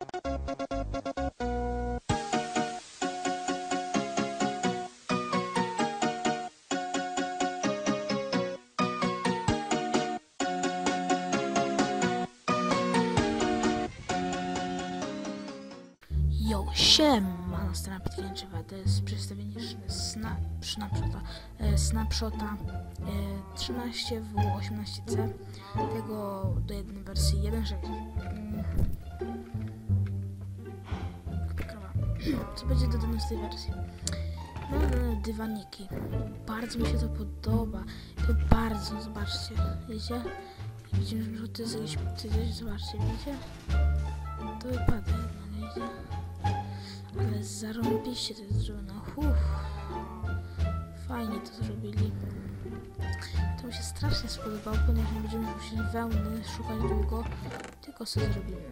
Yo, siema na strona Pitkięczywa. To jest przedstawienie sna, snapshota, e, snapshota e, 13 w 18C tego do jednej wersji 1.6. Co będzie dodane z tej wersji? Mam dodane dywaniki. Bardzo mi się to podoba. To bardzo, zobaczcie. Widzicie? Widzimy, że to jest jakieś... Coś, zobaczcie, widzicie? To wypada jednak, widzicie? Ale zarąbiście to jest zrobione. Uff. Fajnie to zrobili. To mi się strasznie spodobało, ponieważ nie będziemy musieli wełny szukać długo, tylko sobie zrobimy.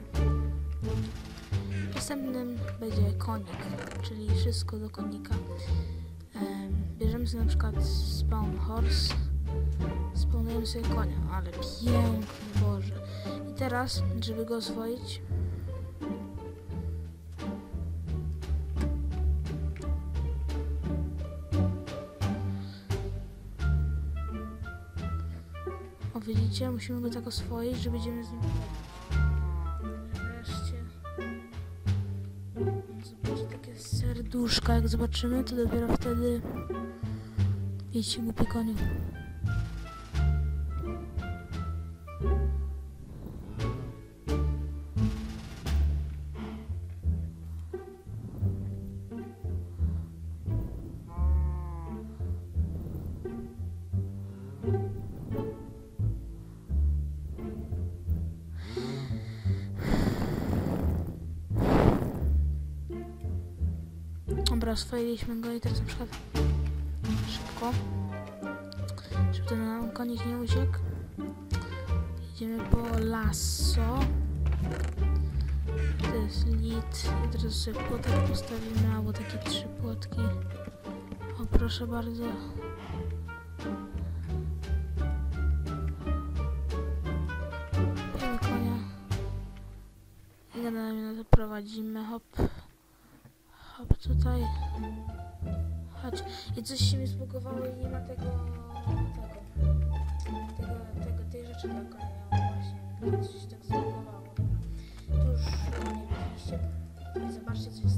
Następnym będzie konik, czyli wszystko do konika. Em, bierzemy sobie na przykład spawn horse, spawnujemy sobie konia, ale piękny, Boże. I teraz, żeby go oswoić, O, widzicie? Musimy go tak oswoić, że będziemy z nim serduszka. Jak zobaczymy, to dopiero wtedy... Idźcie, głupi koniu. Dobra, oswoiliśmy go i teraz na przykład szybko, żeby ten nam konik nie uciekł. Idziemy po lasso. To jest lit. I teraz sobie płotek postawimy, albo takie trzy płotki. O, proszę bardzo. To prowadzimy, hop. Hop, tutaj. Chodź. I coś się mi zbugowało i nie ma tego... tego... tego, tego tej rzeczy dla konia. Właśnie. Coś tak zbugowało. Tu już nie widzieliście. Zobaczcie, co jest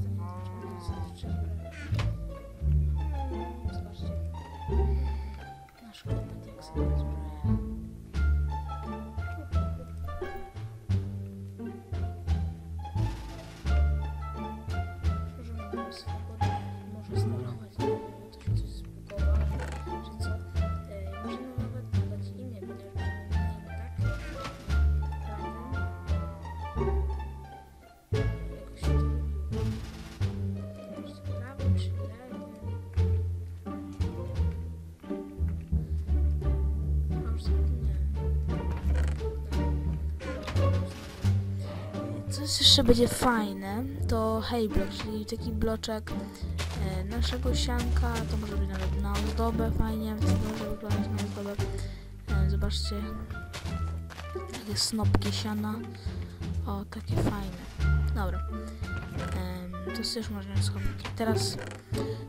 Co jeszcze będzie fajne, to Hayblock, czyli taki bloczek e, naszego sianka, to może być nawet na ozdobę fajnie, to może wyglądać na ozdobę. E, zobaczcie, takie snopki siana, o takie fajne. Dobra, e, to już można schować. Teraz,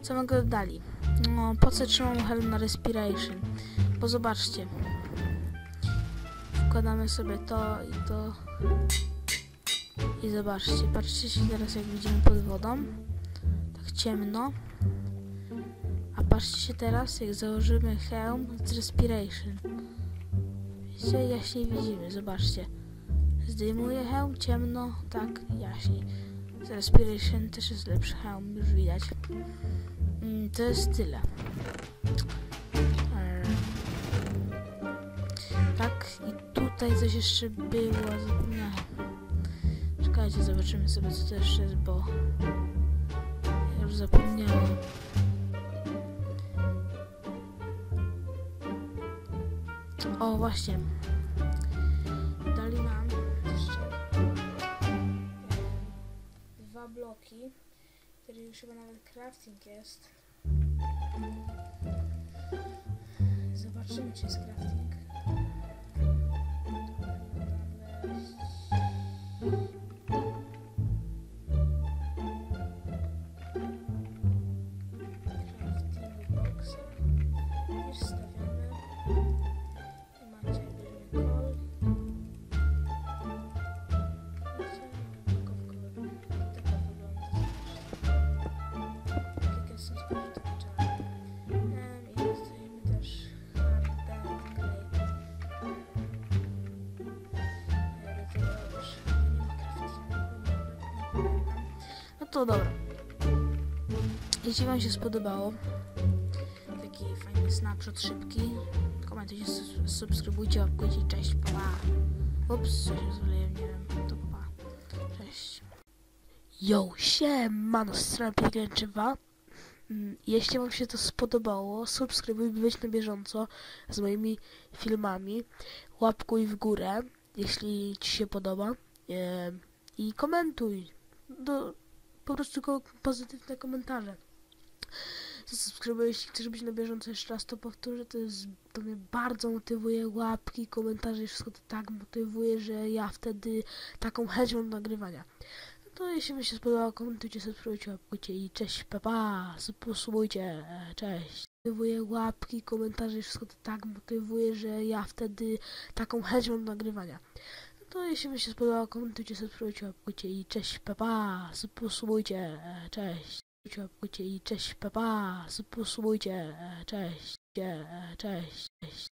co my go dali? No, po co trzymam helm na respiration? Bo zobaczcie, wkładamy sobie to i to i zobaczcie, patrzcie się teraz jak widzimy pod wodą. Tak ciemno. A patrzcie się teraz jak założymy hełm z respiration. Widzicie, jaśniej widzimy, zobaczcie. Zdejmuję hełm, ciemno, tak, jaśniej. Z respiration też jest lepszy hełm, już widać. Mm, to jest tyle. Tak, i tutaj coś jeszcze było, zapomniałem. Zobaczymy sobie co to jeszcze jest, bo ja już zapomniałam. O, właśnie. Dali nam jeszcze dwa bloki, które już chyba nawet crafting jest. Zobaczymy, czy jest crafting. To dobra. Jeśli Wam się spodobało, taki fajny snapshot szybki, komentujcie, subskrybujcie, łapkujcie, cześć, pa, pa. Ups, coś rozwaliłem, nie wiem, to pa. Cześć. Yo, siemano, strona Pięknieczywa. Mm, Jeśli Wam się to spodobało, subskrybuj, by być na bieżąco z moimi filmami. Łapkuj w górę, jeśli Ci się podoba. I komentuj. Do, po prostu ko- pozytywne komentarze. Zasubskrybuj, jeśli chcesz być na bieżąco. Jeszcze raz to powtórzę, to, jest, to mnie bardzo motywuje. Łapki, komentarze i wszystko to tak motywuje, że ja wtedy taką chęć mam nagrywania. No to jeśli mi się spodobało, komentujcie, subskrybujcie, łapkujcie i cześć, papa, subskrybujcie, cześć. Motywuje łapki, komentarze i wszystko to tak motywuje, że ja wtedy taką chęć mam nagrywania. No jeśli mi się spodobało, komentujcie, subskrybujcie, łapkujcie i cześć, papa, subskrybujcie, cześć. Subskrybujcie, łapkujcie i cześć, papa, subskrybujcie, cześć, cześć, cześć.